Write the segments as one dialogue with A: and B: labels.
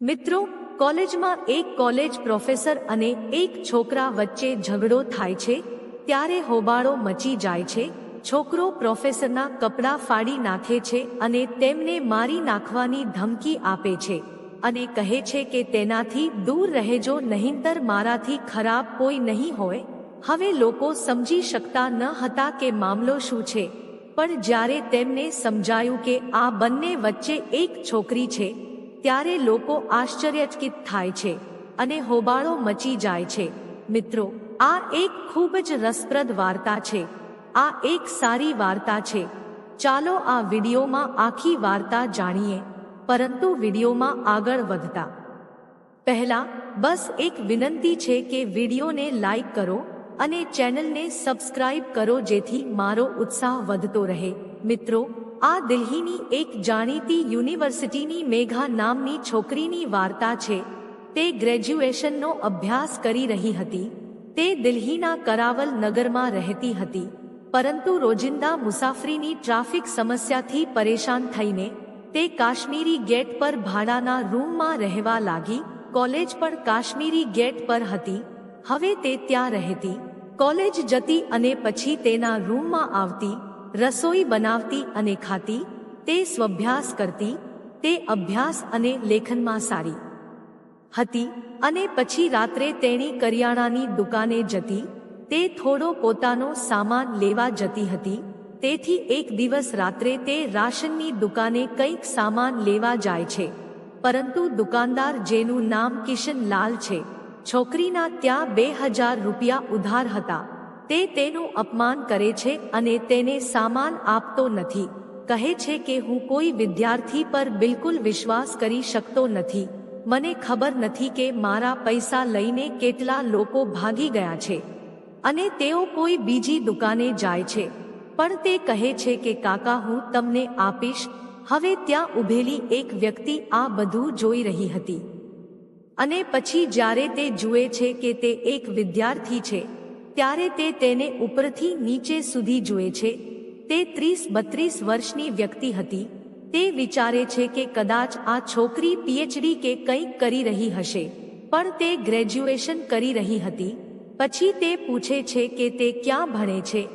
A: મિત્રો, કોલેજમાં એક કોલેજ પ્રોફેસર અને એક છોકરા વચ્ચે ઝઘડો થાય છે, ત્યારે હોબાળો મચી જાય છે, છોકરો પ્રોફેસરના કપડાં ફાડી નાખે છે અને તેમને મારી નાખવાની ધમકી આપે છે અને કહે છે કે તેનાથી દૂર રહેજો, નહીંતર મારાથી ખરાબ કોઈ નહીં હોય. હવે લોકો સમજી શકતા ન હતા કે મામલો શું છે, પણ જ્યારે તેમને સમજાયું કે આ બંને વચ્ચે એક છોકરી છે ત્યારે લોકો આશ્ચર્યચકિત થાય છે અને હોબાળો મચી જાય છે. મિત્રો, આ એક ખૂબ જ રસપ્રદ વાર્તા છે. આ એક સારી વાર્તા છે. ચાલો આ વિડીયોમાં આખી વાર્તા જાણીએ. પરંતુ વિડીયોમાં આગળ વધતા. પહેલા, બસ એક વિનંતી છે કે વિડીયોને લાઈક કરો અને ચેનલને સબસ્ક્રાઇબ કરો જેથી મારો ઉત્સાહ વધતો રહે. મિત્રો આ દિલ્હીની એક જાણીતી યુનિવર્સિટીની મેઘા નામની છોકરીની વાર્તા છે. તે ગ્રેજ્યુએશનનો અભ્યાસ કરી રહી હતી. તે દિલ્હીના કરાવલ નગરમાં રહેતી હતી. પરંતુ રોજિંદા મુસાફરીની ટ્રાફિક સમસ્યાથી પરેશાન થઈને, તે કાશ્મીરી ગેટ પર ભાડાના રૂમમાં રહેવા લાગી. કોલેજ પણ કાશ્મીરી ગેટ પર હતી. હવે તે ત્યાં રહેતી. કોલેજ જતી અને પછી તેના રૂમમાં આવતી. રસોઈ બનાવતી અને ખાતી, તે સ્વભ્યાસ કરતી, તે અભ્યાસ અને લેખનમાં સારી હતી અને પછી રાત્રે તેણી કરિયાણાની દુકાને જતી, તે થોડો પોતાનો સામાન લેવા જતી હતી, તેથી એક દિવસ રાત્રે તે રાશનની દુકાને કંઈક સામાન લેવા જાય છે. પરંતુ દુકાનદાર જેનું નામ કિશન લાલ છે, છોકરીના ત્યાં બે હજાર રૂપિયા ઉધાર હતા. તે તેનું અપમાન કરે છે અને તેને સામાન આપતો નથી. કહે છે કે હું કોઈ વિદ્યાર્થી પર બિલકુલ વિશ્વાસ કરી શકતો નથી. મને ખબર નથી કે મારા પૈસા લઈને કેટલા લોકો ભાગી ગયા છે. અને તેઓ કોઈ બીજી દુકાને જાય છે. પણ તે કહે છે કે, કાકા, હું તમને આપીશ. હવે ત્યાં ઊભેલી એક વ્યક્તિ આ બધું જોઈ રહી હતી. અને પછી જ્યારે તે જુએ છે કે તે એક વિદ્યાર્થી છે ત્યારે તે તેને ઉપરથી નીચે સુધી જુએ છે. તે ત્રીસ બત્રીસ વર્ષની વ્યક્તિ હતી. તે વિચારે છે કે કદાચ આ છોકરી પીએચડી કે કંઈક કરી રહી હશે. પણ તે ગ્રેજ્યુએશન કરી રહી હતી. પછી તે પૂછે છે કે તે ક્યાં ભણે છે.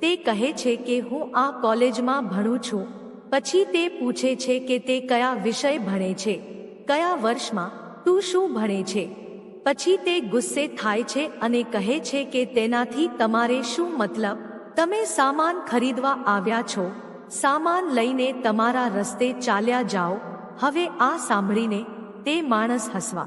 A: તે કહે છે કે હું આ કોલેજમાં ભણું છું. પછી તે પૂછે છે કે તે કયા વિષય ભણે છે. કયા વર્ષમાં તું શું ભણે છે? પછી તે ગુસ્સે થાય છે અને કહે છે કે તેનાથી તમારે શું મતલબ? તમે સામાન ખરીદવા આવ્યા છો. સામાન લઈને તમારા રસ્તે ચાલ્યા જાઓ. હવે આ સાંભળીને તે માણસ હસવા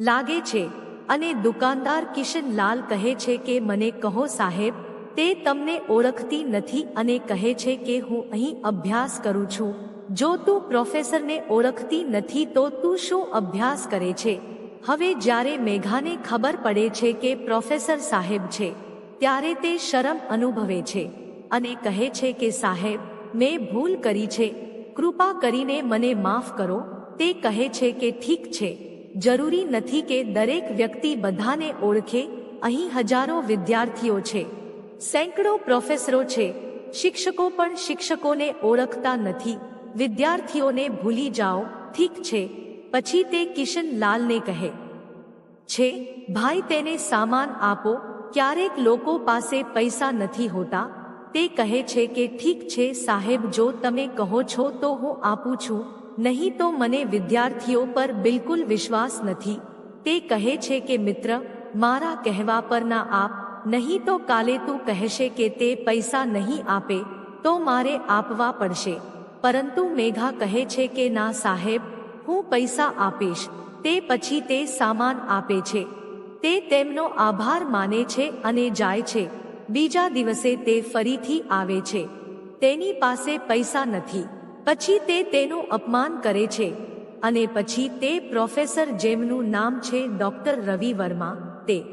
A: લાગે છે અને દુકાનદાર કિશનલાલ કહે છે કે મને કહો સાહેબ, તે તમને ઓળખતી નથી અને કહે છે કે હું અહીં અભ્યાસ કરું છું. જો તું પ્રોફેસરને ઓળખતી નથી તો તું શું અભ્યાસ કરે છે? હવે જ્યારે મેઘાને ખબર પડે છે કે પ્રોફેસર સાહેબ છે, ત્યારે તે શરમ અનુભવે છે અને કહે છે કે, સાહેબ, મેં ભૂલ કરી છે. કૃપા કરીને મને માફ કરો. તે કહે છે કે, ઠીક છે. જરૂરી નથી કે દરેક વ્યક્તિ બધાને ઓળખે. અહીં હજારો વિદ્યાર્થીઓ છે. સેંકડો પ્રોફેસરો છે. શિક્ષકો પણ શિક્ષકોને ઓળખતા નથી. વિદ્યાર્થીઓને ભૂલી જાઓ. ઠીક છે. પછી તે કિશન લાલને કહે, છે, ભાઈ તેને સામાન આપો, ક્યારેક લોકો પાસે પૈસા નથી હોતા. તે કહે છે કે ઠીક છે સાહેબ, જો તમે કહો છો તો હું આપું છું. નહીં તો મને વિદ્યાર્થીઓ પર બિલકુલ વિશ્વાસ નથી. તે કહે છે કે, મિત્ર, મારા કહેવા પર ના આપ, નહીં તો કાલે તું કહેશે કે તે પૈસા નહીં આપે, તો મારે આપવા પડશે. પરંતુ મેઘા કહે છે કે, ના સાહેબ હું પૈસા આપીશ, તે પછી તે સામાન આપે છે. તે તેમનો આભાર માને છે અને જાય છે. બીજા દિવસે તે ફરીથી આવે છે. તેની પાસે પૈસા નથી. પછી તે તેનું અપમાન કરે છે. અને પછી તે પ્રોફેસર જેમનું નામ છે ડોક્ટર રવિ વર્મા, તે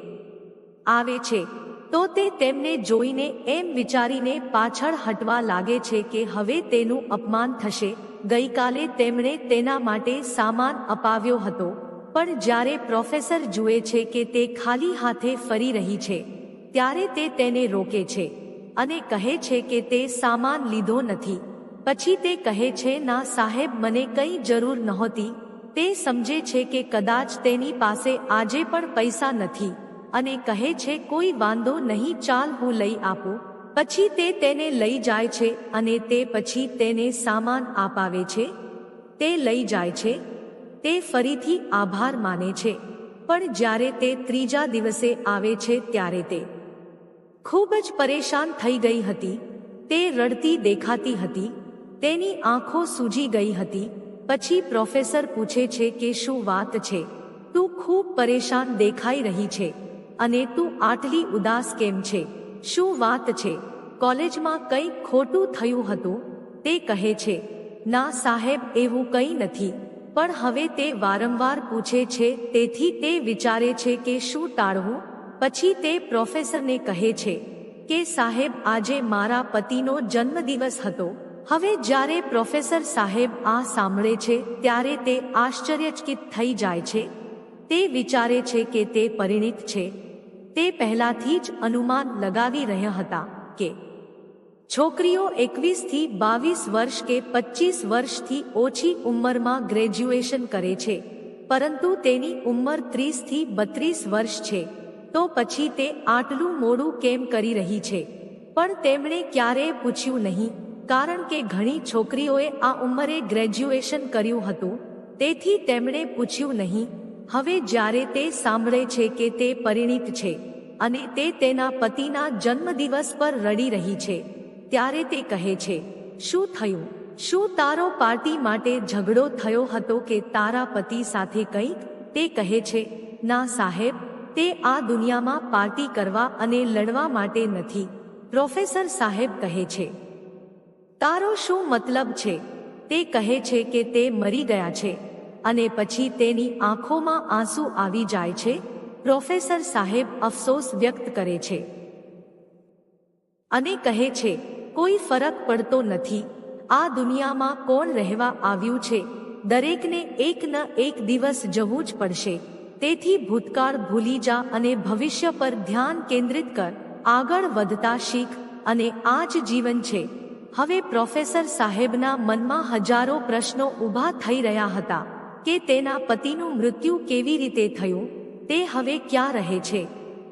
A: આવે છે. તો તે તેમને જોઈને એમ વિચારીને પાછળ હટવા લાગે છે કે હવે તેનું અપમાન થશે. ગઈકાલે તેમણે તેના માટે સામાન અપાવ્યો હતો, પણ જ્યારે પ્રોફેસર જુએ છે કે તે ખાલી હાથે ફરી રહી છે, ત્યારે તે તેને રોકે છે અને કહે છે કે તે સામાન લીધો નથી. પછી તે કહે છે, ના સાહેબ, મને કંઈ જરૂર નહોતી. તે સમજે છે કે કદાચ તેની પાસે આજે પણ પૈસા નથી. અને કહે છે, કોઈ વાંધો નહીં, ચાલ હું લઈ આપું. પછી તે તેને લઈ જાય છે અને તે પછી તેને સામાન આપાવે છે. તે લઈ જાય છે. તે ફરીથી આભાર માને છે. પણ જ્યારે તે ત્રીજા દિવસે આવે છે ત્યારે તે ખૂબ જ પરેશાન થઈ ગઈ હતી. તે રડતી દેખાતી હતી. તેની આંખો સૂજી ગઈ હતી. પછી પ્રોફેસર પૂછે છે કે શું વાત છે? તું ખૂબ પરેશાન દેખાઈ રહી છે. અને તું આટલી ઉદાસ કેમ છે? શું વાત છે? કોલેજમાં કંઈ ખોટું થયું હતું? તે કહે છે, ના સાહેબ, એવું કંઈ નથી. પણ હવે તે વારંવાર પૂછે છે, તેથી તે વિચારે છે કે શું ટાળવું? પછી તે પ્રોફેસરને કહે છે, કે સાહેબ, આજે મારા પતિનો જન્મદિવસ હતો. હવે જ્યારે પ્રોફેસર સાહેબ આ સાંભળે છે, ત્યારે તે આશ્ચર્યચકિત થઈ જાય છે. તે વિચારે છે કે તે પરિણિત છે. તે પહેલાથી જ અનુમાન લગાવી રહ્યા હતા કે છોકરીઓ એકવીસથી બાવીસ વર્ષ કે પચીસ વર્ષથી ઓછી ઉંમરમાં ગ્રેજ્યુએશન કરે છે, પરંતુ તેની ઉંમર ત્રીસથી બત્રીસ વર્ષ છે, તો પછી તે આટલું મોડું કેમ કરી રહી છે? પણ તેમણે ક્યારેય પૂછ્યું નહીં, કારણ કે ઘણી છોકરીઓએ આ ઉંમરે ગ્રેજ્યુએશન કર્યું હતું, તેથી તેમણે પૂછ્યું નહીં હવે જ્યારે તે સાંભળે છે કે તે પરિણીત છે અને તે તેના પતિના જન્મદિવસ પર રડી રહી છે, ત્યારે તે કહે છે, શું થયું? શું તારો પાર્ટી માટે ઝઘડો થયો હતો કે તારા પતિ સાથે કંઈક? તે કહે છે, ના સાહેબ, તે આ દુનિયામાં પાર્ટી કરવા અને લડવા માટે નથી. પ્રોફેસર સાહેબ કહે છે, તારો શું મતલબ છે? તે કહે છે કે તે મરી ગયા છે. અને પછી તેની આંખોમાં આંસુ આવી જાય છે, પ્રોફેસર સાહેબ અફસોસ વ્યક્ત કરે છે. અને કહે છે, કોઈ ફરક પડતો નથી. આ દુનિયામાં કોણ રહેવા આવ્યું છે? દરેકને એક ન એક દિવસ જવું જ પડશે. તેથી ભૂતકાળ ભૂલી જા અને ભવિષ્ય પર ધ્યાન કેન્દ્રિત કર. આગળ વધતા શીખ અને આ જ જીવન છે. હવે પ્રોફેસર સાહેબના મનમાં હજારો પ્રશ્નો ઊભા થઈ રહ્યા હતા. કે તેના પતિનું મૃત્યુ કેવી રીતે થયું, તે હવે ક્યાં રહે છે?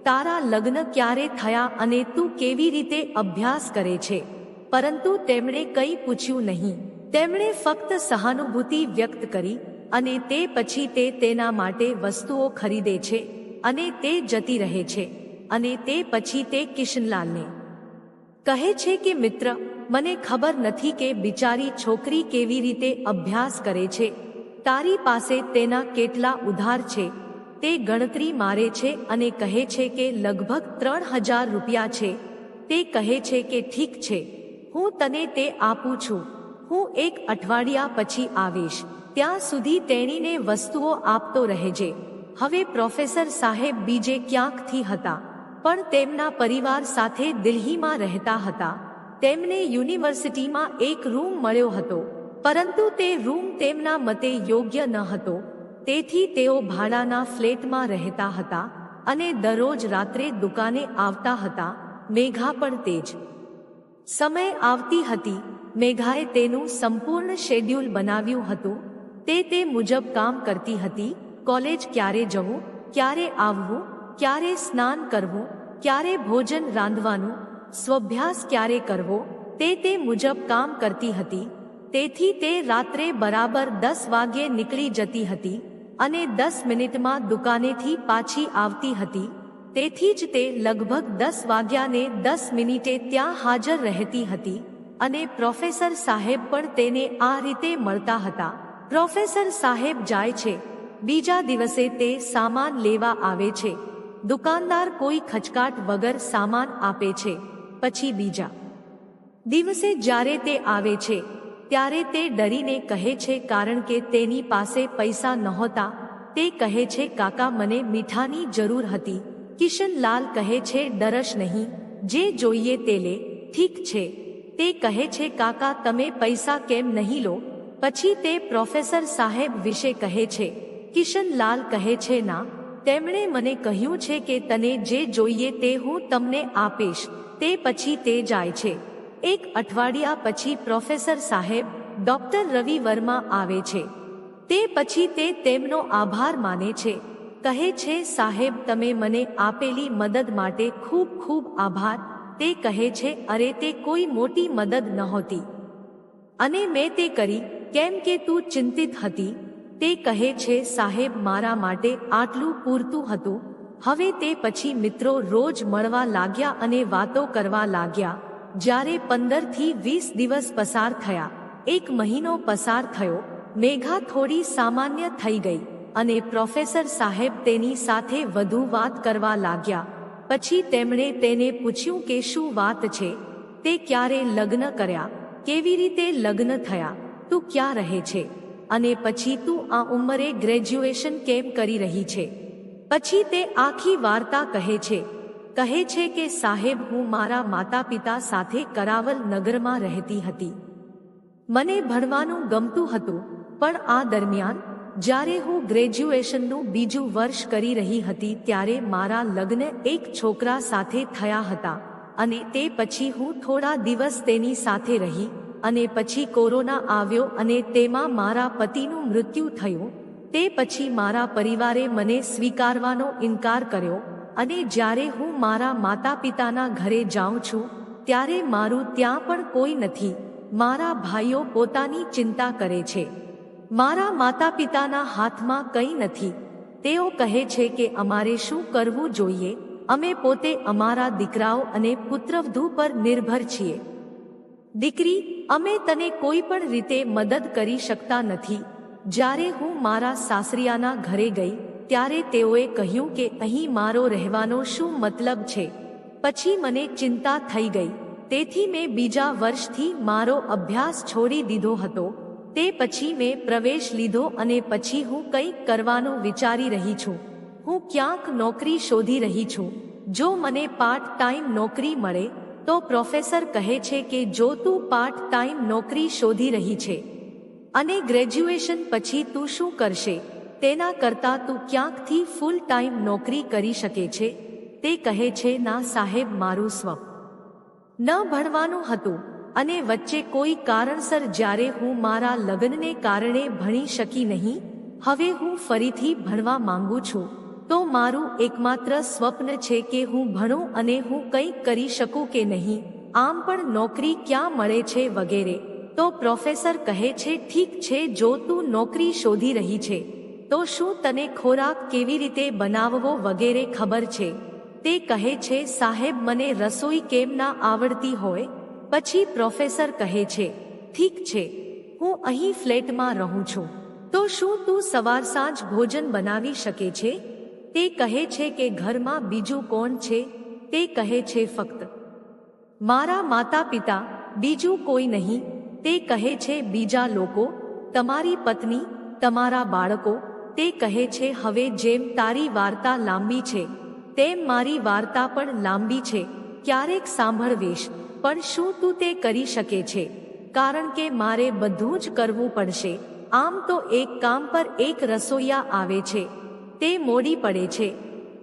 A: તારા લગ્ન ક્યારે થયા અને તું કેવી રીતે અભ્યાસ કરે છે? પરંતુ તેમણે કંઈ પૂછ્યું નહીં. તેમણે ફક્ત સહાનુભૂતિ વ્યક્ત કરી અને તે પછી તે તેના માટે વસ્તુઓ ખરીદે છે અને તે જતી રહે છે અને તે પછી તે કિશનલાલને કહે છે કે, મિત્ર, મને ખબર નથી કે બિચારી છોકરી કેવી રીતે અભ્યાસ કરે છે. તારી પાસે તેના કેટલા ઉધાર છે? તે ગણતરી મારે છે અને કહે છે કે લગભગ ત્રણ હજાર રૂપિયા છે. તે કહે છે કે ઠીક છે. હું તને તે આપું છું. હું એક અઠવાડિયા પછી આવીશ. ત્યાં સુધી તેણીને વસ્તુઓ આપતો રહેજે. હવે પ્રોફેસર સાહેબ બીજે ક્યાંકથી હતા? પણ તેમના પરિવાર સાથે દિલ્હીમાં રહેતા હતા. તેમને યુનિવર્સિટીમાં એક રૂમ મળ્યો હતો. પરંતુ તે રૂમ તેમના મતે યોગ્ય ન હતો. તેથી તેઓ ભાડાના ફ્લેટમાં રહેતા હતા અને દરરોજ રાત્રે દુકાને આવતા હતા. મેઘા પણ તે જ સમય આવતી હતી. મેઘાએ તેનું સંપૂર્ણ શેડ્યુલ બનાવ્યું હતું. તે તે મુજબ કામ કરતી હતી. કોલેજ ક્યારે જવું, ક્યારે આવવું, ક્યારે સ્નાન કરવું, ક્યારે ભોજન રાંધવાનું, સ્વભ્યાસ ક્યારે કરવો, તે તે મુજબ કામ કરતી હતી. તેથી તે રાત્રે બરાબર દસ વાગ્યે નીકળી જતી હતી અને દસ મિનિટમાં દુકાનેથી પાછી આવતી હતી. તેથી જ તે લગભગ દસ વાગ્યાને દસ મિનિટે ત્યાં હાજર રહેતી હતી અને પ્રોફેસર સાહેબ પણ તેને આ રીતે મળતા હતા. પ્રોફેસર સાહેબ જાય છે. બીજા દિવસે તે સામાન લેવા આવે છે. દુકાનદાર કોઈ ખચકાટ વગર સામાન આપે છે. પછી બીજા દિવસે જ્યારે તે આવે છે ત્યારે તે ડરીને કહે છે, કારણ કે તેની પાસે પૈસા નહોતા. તે કહે છે, કાકા, મને મીઠાની જરૂર હતી. કિશનલાલ કહે છે, ડરશ નહીં, જે જોઈએ તે લે. ઠીક છે. તે કહે છે, કાકા, તમે પૈસા કેમ નહીં લો? પછી તે પ્રોફેસર સાહેબ વિશે કહે છે. કિશનલાલ કહે છે, ના, તેમણે મને કહ્યું છે કે તને જે જોઈએ તે હું તમને આપીશ. તે પછી તે જાય છે. એક અઠવાડિયા પછી પ્રોફેસર સાહેબ ડોક્ટર રવિ વર્મા આવે છે. તે પછી તે તેમનો આભાર માને છે. કહે છે, સાહેબ, તમે મને આપેલી મદદ માટે ખૂબ ખૂબ આભાર. તે કહે છે, અરે, તે કોઈ મોટી મદદ નહોતી. અને મેં તે કરી, કેમ કે તું ચિંતિત હતી? તે કહે છે, સાહેબ, મારા માટે આટલું પૂરતું હતું. હવે તે પછી મિત્રો રોજ મળવા લાગ્યા અને વાતો કરવા લાગ્યા. જ્યારે પંદરથી વીસ દિવસ પસાર થયા, એક મહિનો પસાર થયો, મેઘા થોડી સામાન્ય થઈ ગઈ અને પ્રોફેસર સાહેબ તેની સાથે વધુ વાત કરવા લાગ્યા. પછી તેમણે તેને પૂછ્યું કે શું વાત છે? તે ક્યારે લગ્ન કર્યા? કેવી રીતે લગ્ન થયા? તું ક્યાં રહે છે? અને પછી તું આ ઉંમરે ગ્રેજ્યુએશન કેમ કરી રહી છે? પછી તે આખી વાર્તા કહે છે કહે છે કે સાહેબ, હું મારા માતા પિતા સાથે કરાવલ નગરમાં રહેતી હતી. મને ભણવાનું ગમતું હતું, પણ આ દરમિયાન, જ્યારે હું ગ્રેજ્યુએશનનું બીજું વર્ષ કરી રહી હતી, ત્યારે મારા લગ્ન એક છોકરા સાથે થયા હતા અને તે પછી હું થોડા દિવસ તેની સાથે રહી અને પછી કોરોના આવ્યો અને તેમાં મારા પતિનું મૃત્યુ થયું. તે પછી મારા પરિવારે મને સ્વીકારવાનો ઇનકાર કર્યો અને જ્યારે હું મારા માતા પિતાના ઘરે જાઉં છું, ત્યારે મારું ત્યાં પણ કોઈ નથી. મારા ભાઈઓ પોતાની ચિંતા કરે છે. મારા માતા પિતાના હાથમાં કંઈ નથી. તેઓ કહે છે કે અમારે શું કરવું જોઈએ? અમે પોતે અમારા દીકરાઓ અને પુત્રવધુ પર નિર્ભર છીએ. દીકરી, અમે તને કોઈ પણ રીતે મદદ કરી શકતા નથી. જ્યારે હું મારા સાસરિયાના ઘરે ગઈ ત્યારે તેઓએ કહ્યું કે, અહીં મારો રહેવાનો શું મતલબ છે? પછી મને ચિંતા થઈ ગઈ. તેથી મેં બીજા વર્ષથી મારો અભ્યાસ છોડી દીધો હતો. તે પછી મેં પ્રવેશ લીધો અને પછી હું કંઈક કરવાનું વિચારી રહી છું. હું ક્યાંક નોકરી શોધી રહી છું. જો મને પાર્ટ ટાઈમ નોકરી મળે, તો પ્રોફેસર કહે છે કે, જો તું પાર્ટ ટાઈમ નોકરી શોધી રહી છે અને ગ્રેજ્યુએશન પછી તું શું કરશે? તેના કરતાં તું ક્યાંકથી ફૂલ ટાઈમ નોકરી કરી શકે છે? તે કહે છે, ના સાહેબ, મારું સ્વ ન ભણવાનું હતું, અને વચ્ચે કોઈ કારણસર જ્યારે હું મારા લગ્નને કારણે ભણી શકી નહીં, હવે હું ફરીથી ભણવા માંગુ છું, તો મારું એકમાત્ર સ્વપ્ન છે કે હું ભણું અને હું કંઈક કરી શકું કે નહીં, આમ પણ નોકરી ક્યાં મળે છે વગેરે, તો પ્રોફેસર કહે છે, ઠીક છે, જો તું નોકરી શોધી રહી છે તો શું તને ખોરાક કેવી રીતે બનાવવો વગેરે ખબર છે? તે કહે છે, સાહેબ, મને રસોઈ કેમ ના આવડતી હોય? પછી પ્રોફેસર કહે છે, ઠીક છે, હું અહીં ફ્લેટમાં રહું છું. તો શું તું સવાર સાંજ ભોજન બનાવી શકે છે? તે કહે છે કે ઘરમાં બીજું કોણ છે? તે કહે છે, ફક્ત મારા માતા પિતા બીજું કોઈ નહીં. તે કહે છે, બીજા લોકો, તમારી પત્ની, તમારા બાળકો તે કહે છે, હવે જેમ તારી વાર્તા લાંબી છે, તેમ મારી વાર્તા પણ લાંબી છે. ક્યારેક સાંભળવીશ, પણ શું તું તે કરી શકે છે? કારણ કે મારે બધું જ કરવું પડશે. આમ તો એક કામ પર એક રસોઈયા આવે છે. તે મોડી પડે છે.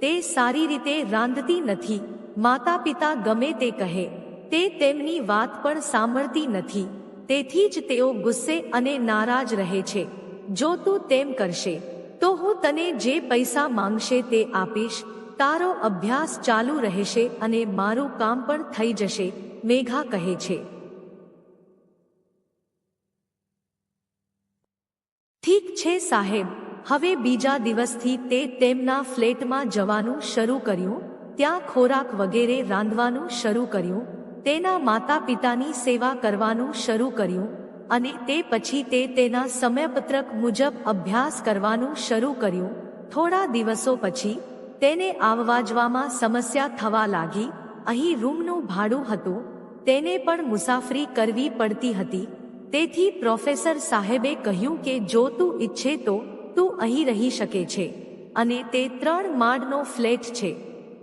A: તે સારી રીતે રાંધતી નથી. માતા પિતા ગમે તે કહે. તે તેમની વાત પણ સાંભળતી નથી. તેથી જ તેઓ ગુસ્સે અને નારાજ રહે છે. જો તું તેમ કરશે તો હું તને જે પૈસા માંગશે તે આપીશ. તારો અભ્યાસ ચાલુ રહેશે અને મારું કામ પણ થઈ જશે, મેઘા કહે છે. ઠીક છે સાહેબ, હવે બીજા દિવસથી તે તેમના ફ્લેટમાં જવાનું શરૂ કર્યું, ત્યાં ખોરાક વગેરે રાંધવાનું શરૂ કર્યું, તેના માતા પિતાની સેવા કરવાનું શરૂ કર્યું અને તે પછી તે તેના સમયપત્રક મુજબ અભ્યાસ કરવાનું શરૂ કર્યું. થોડા દિવસો પછી, તેને આવવા જવામાં સમસ્યા થવા લાગી. અહીં રૂમનું ભાડું હતું. તેને પણ મુસાફરી કરવી પડતી હતી. તેથી પ્રોફેસર સાહેબે કહ્યું કે જો તું ઈચ્છે તો, તું અહીં રહી શકે છે. અને તે ત્રણ માળનો ફ્લેટ છે.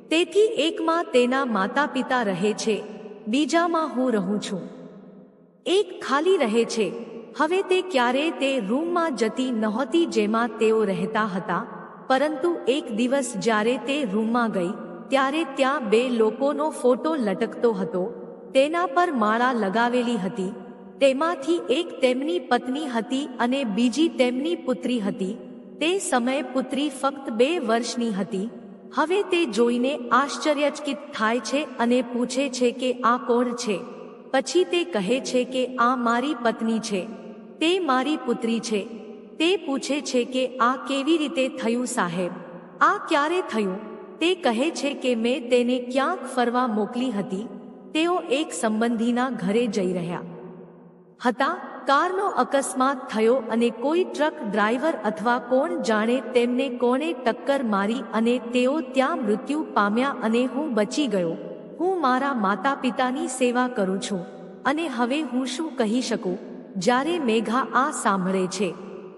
A: તેથી એકમાં તેના માતા પિતા રહે છે. બીજામાં હું રહું છું. એક ખાલી રહે છે. હવે તે ક્યારે તે રૂમમાં જતી નહોતી જેમાં તેઓ રહેતા હતા, પરંતુ એક દિવસ જ્યારે તે રૂમમાં ગઈ, ત્યારે ત્યાં બે લોકોનો ફોટો લટકતો હતો. તેના પર માળા લગાવેલી હતી. તેમાંથી એક તેમની પત્ની હતી અને બીજી તેમની પુત્રી હતી. તે સમયે પુત્રી ફક્ત બે વર્ષની હતી. હવે તે જોઈને આશ્ચર્યચકિત થાય છે અને પૂછે છે કે આ કોણ છે? પછી તે કહે છે કે આ મારી પત્ની છે. તે મારી પુત્રી છે. તે પૂછે છે કે આ કેવી રીતે થયું સાહેબ? આ ક્યારે થયું? તે કહે છે કે મેં તેને ક્યાંક ફરવા મોકલી હતી. તેઓ એક સંબંધીના ઘરે જઈ રહ્યા. હતા, કારનો અકસ્માત થયો અને કોઈ ટ્રક ડ્રાઈવર અથવા કોણ જાણે તેમને કોણે ટક્કર મારી અને તેઓ ત્યાં મૃત્યુ પામ્યા અને હું બચી ગયો. હું મારા માતા પિતાની સેવા કરું છું અને હવે હું શું કહી શકું? જ્યારે મેઘા આ સાંભળે છે,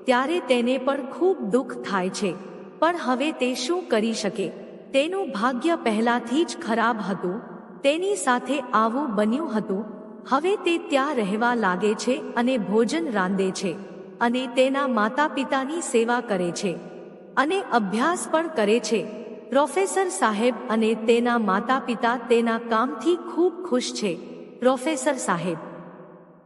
A: ત્યારે તેને પણ ખૂબ દુઃખ થાય છે. પણ હવે તે શું કરી શકે? તેનું ભાગ્ય પહેલાથી જ ખરાબ હતું, તેની સાથે આવું બન્યું હતું. હવે તે ત્યાં રહેવા લાગે છે અને ભોજન રાંધે છે અને તેના માતા પિતાની સેવા કરે છે અને અભ્યાસ પણ કરે છે. પ્રોફેસર સાહેબ અને તેના માતા પિતા તેના કામથી ખૂબ ખુશ છે. પ્રોફેસર સાહેબ.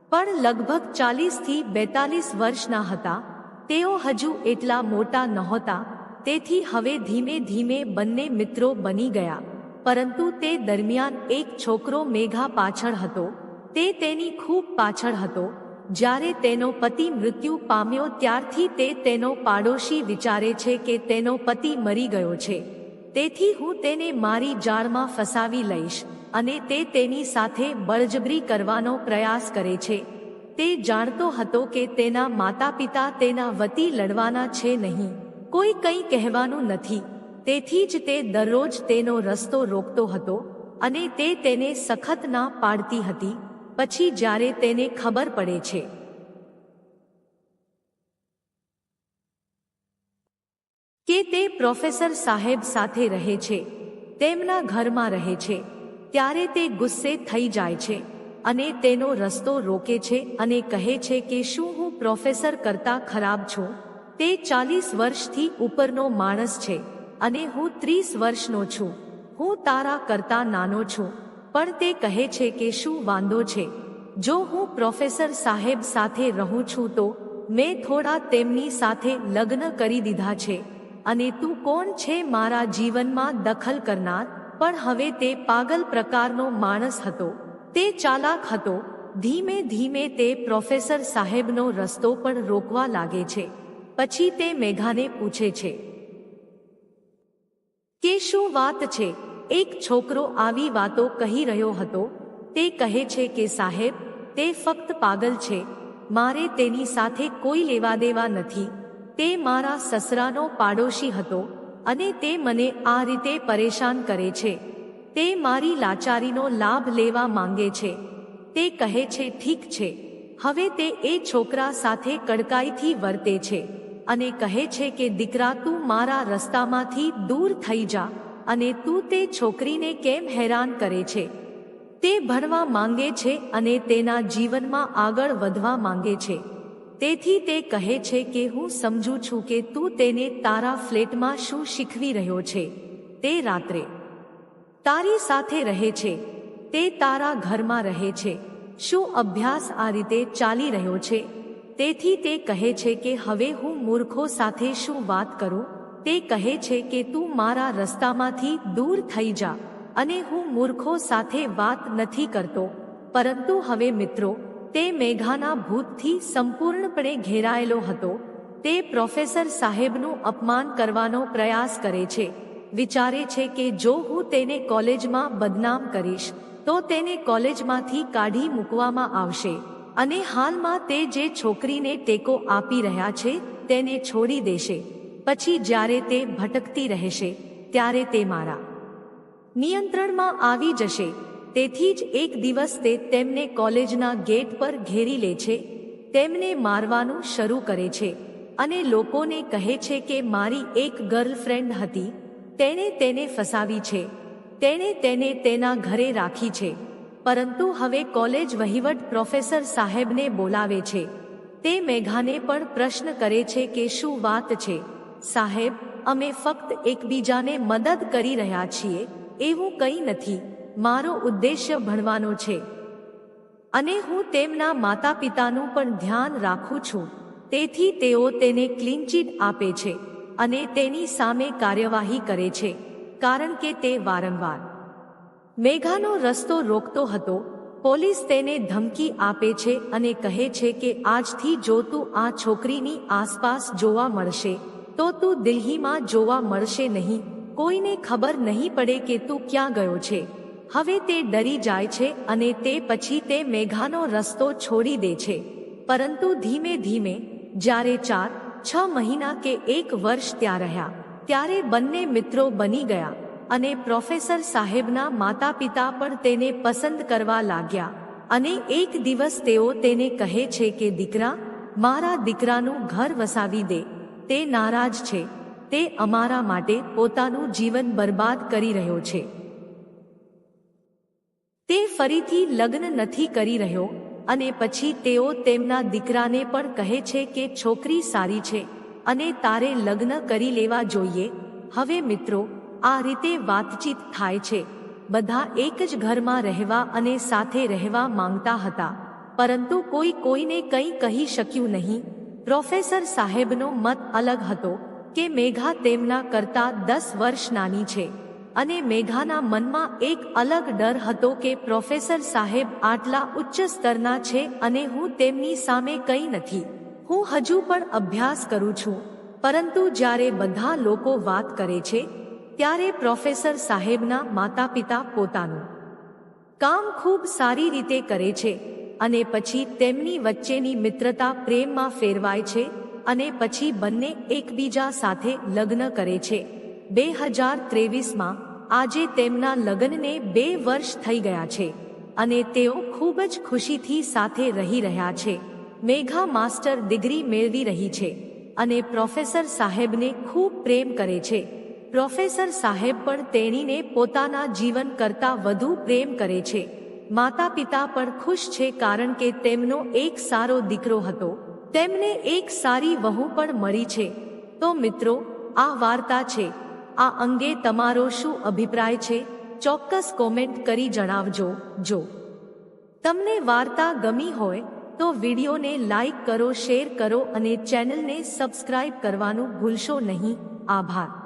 A: પણ લગભગ ચાલીસથી બેતાલીસ વર્ષના હતા. તેઓ હજુ એટલા મોટા નહોતા. તેથી હવે ધીમે ધીમે બંને મિત્રો બની ગયા. પરંતુ તે દરમિયાન એક છોકરો મેઘા પાછળ હતો. તે તેની ખૂબ પાછળ હતો. જ્યારે તેનો પતિ મૃત્યુ પામ્યો ત્યારથી તે તેનો પાડોશી વિચારે છે કે તેનો પતિ મરી ગયો છે. તેથી હું તેને મારી જાળમાં ફસાવી લઈશ અને તે તેની સાથે બળજબરી કરવાનો પ્રયાસ કરે છે. તે જાણતો હતો કે તેના માતા પિતા તેના વતી લડવાના છે નહીં. કોઈ કંઈ કહેવાનું નથી. તેથી જ તે દરરોજ તેનો રસ્તો રોકતો હતો અને તે તેને સખત ના પાડતી હતી. પછી જ્યારે તેને ખબર પડે છે કે તે પ્રોફેસર સાહેબ સાથે રહે છે, તેમના ઘરમાં રહે છે, ત્યારે તે ગુસ્સે થઈ જાય છે અને તેનો રસ્તો રોકે છે અને કહે છે કે શું હું પ્રોફેસર કરતા ખરાબ છું? તે ચાલીસ વર્ષથી ઉપરનો માણસ છે અને હું ત્રીસ વર્ષનો છું. હું તારા કરતા નાનો છું, પણ તે કહે છે કે શું વાંધો છે? જો હું પ્રોફેસર સાહેબ સાથે રહું છું તો મેં થોડા તેમની સાથે લગ્ન કરી દીધા છે. અને તું કોણ છે મારા જીવનમાં દખલ કરનાર? પણ હવે તે પાગલ પ્રકારનો માણસ હતો. તે ચાલાક હતો. ધીમે ધીમે તે પ્રોફેસર સાહેબનો રસ્તો પણ રોકવા લાગે છે. પછી તે મેઘાને પૂછે છે, કે શું વાત છે એક છોકરો આવી વાતો કહી રહ્યો હતો. તે કહે છે કે, સાહેબ, તે ફક્ત પાગલ છે. મારે તેની સાથે કોઈ લેવા દેવા નથી. તે મારા સસરાનો પાડોશી હતો અને તે મને આ રીતે પરેશાન કરે છે. તે મારી લાચારીનો લાભ લેવા માંગે છે. તે કહે છે, ઠીક છે. હવે તે એ છોકરા સાથે કડકાઈથી વર્તે છે અને કહે છે કે, દીકરા, તું મારા રસ્તામાંથી દૂર થઈ જા અને તું તે છોકરીને કેમ હેરાન કરે છે? તે ભણવા માંગે છે અને તેના જીવનમાં આગળ વધવા માંગે છે. તેથી તે કહે છે કે હું સમજું છું કે તું તેને તારા ફ્લેટમાં શું શીખવી રહ્યો છે. તે રાત્રે તારી સાથે રહે છે. તે તારા ઘરમાં રહે છે. શું અભ્યાસ આ રીતે ચાલી રહ્યો છે? તેથી તે કહે છે કે હવે હું મૂર્ખો સાથે શું વાત કરું? તે કહે છે કે તું મારા રસ્તામાંથી દૂર થઈ જા. અને હું મૂર્ખો સાથે વાત નથી કરતો. પરંતુ હવે મિત્રો તે મેઘાના ભૂતથી સંપૂર્ણપણે ઘેરાયેલો હતો. તે પ્રોફેસર સાહેબનું અપમાન કરવાનો પ્રયાસ કરે છે. વિચારે છે કે જો હું તેને કોલેજમાં બદનામ કરીશ, તો તેને કોલેજમાંથી કાઢી મૂકવામાં આવશે. અને હાલમાં તે જે છોકરીને ટેકો આપી રહ્યા છે, તેને છોડી દેશે. પછી જ્યારે તે ભટકતી રહેશે, ત્યારે તે મારા નિયંત્રણમાં આવી જશે. તેથી જ એક દિવસ તે તેમને કોલેજના ગેટ પર ઘેરી લે છે, તેમને મારવાનું શરૂ કરે છે અને લોકોને કહે છે કે મારી એક ગર્લફ્રેન્ડ હતી, તેણે તેને ફસાવી છે, તેણે તેને તેના ઘરે રાખી છે. પરંતુ હવે કોલેજ વહીવટ પ્રોફેસર સાહેબને બોલાવે છે. તે મેઘાને પણ પ્રશ્ન કરે છે કે શું વાત છે? સાહેબ, અમે ફક્ત એકબીજાને મદદ કરી રહ્યા છીએ, એવું કંઈ નથી. મારો ઉદ્દેશ્ય ભણવાનો છે. અને હું તેમના માતા પિતાનું પણ ધ્યાન રાખું છું. તેથી તેઓ તેને ક્લીન ચીટ આપે છે અને તેની સામે કાર્યવાહી કરે છે, કારણ કે તે વારંવાર મેઘાનો રસ્તો રોકતો હતો. પોલીસ તેને ધમકી આપે છે અને કહે છે કે આજથી જો તું આ છોકરીની આસપાસ જોવા મળશે, તો તું દિલ્હીમાં જોવા મળશે નહીં. કોઈને ખબર નહીં પડે કે તું ક્યાં ગયો છે. હવે તે ડરી જાય છે અને તે પછી તે મેઘાનો રસ્તો છોડી દે છે. પરંતુ ધીમે ધીમે, જ્યારે ચાર, છ મહિના કે એક વર્ષ ત્યાં રહ્યા, ત્યારે બંને મિત્રો બની ગયા અને પ્રોફેસર સાહેબના માતા પિતા પણ તેને પસંદ કરવા લાગ્યા અને એક દિવસ તેઓ તેને કહે છે કે, દીકરા, મારા દીકરાનું ઘર વસાવી દે. તે નારાજ છે. તે અમારા માટે પોતાનું જીવન બરબાદ કરી રહ્યો છે. તે ફરીથી લગ્ન નથી કરી રહ્યો અને પછી તેઓ તેમના દીકરાને પણ કહે છે કે છોકરી સારી છે અને તારે લગ્ન કરી લેવા જોઈએ. હવે મિત્રો, આ રીતે વાતચીત થાય છે. બધા એક જ ઘરમાં રહેવા અને સાથે રહેવા માંગતા હતા. પરંતુ કોઈ કોઈને કંઈ કહી શક્યું નહીં. પ્રોફેસર સાહેબનો મત અલગ હતો કે મેઘા તેમના કરતા દસ વર્ષ નાની છે. અને મેઘાના મનમાં એક અલગ ડર હતો કે પ્રોફેસર સાહેબ આટલા ઉચ્ચ સ્તરના છે અને હું તેમની સામે કંઈ નથી. હું હજુ પણ અભ્યાસ કરું છું. પરંતુ જ્યારે બધા લોકો વાત કરે છે, ત્યારે પ્રોફેસર સાહેબના માતા પિતા પોતાનું કામ ખૂબ સારી રીતે કરે છે અને પછી તેમની વચ્ચેની મિત્રતા પ્રેમમાં ફેરવાય છે અને પછી બંને એકબીજા સાથે લગ્ન કરે છે. બે હજાર ત્રેવીસમાં આજે તેમના લગ્નને બે વર્ષ થઈ ગયા છે અને તેઓ ખૂબ જ ખુશીથી સાથે રહી રહ્યા છે. મેઘા માસ્ટર ડિગ્રી મેળવી રહી છે અને પ્રોફેસર સાહેબને ખૂબ પ્રેમ કરે છે. પ્રોફેસર સાહેબ પણ તેણીને પોતાના જીવન કરતાં વધુ પ્રેમ કરે છે. માતા પિતા પણ ખુશ છે કારણ કે તેમનો એક સારો દીકરો હતો. તેમને એક સારી વહુ પણ મળી છે. તો મિત્રો, આ વાર્તા છે. આ અંગે તમારો શું અભિપ્રાય છે? ચોક્કસ કોમેન્ટ કરી જણાવજો. જો તમને વાર્તા ગમી હોય, તો વિડીયોને લાઈક કરો શેર કરો અને ચેનલને સબસ્ક્રાઇબ કરવાનું ભૂલશો નહીં. આભાર.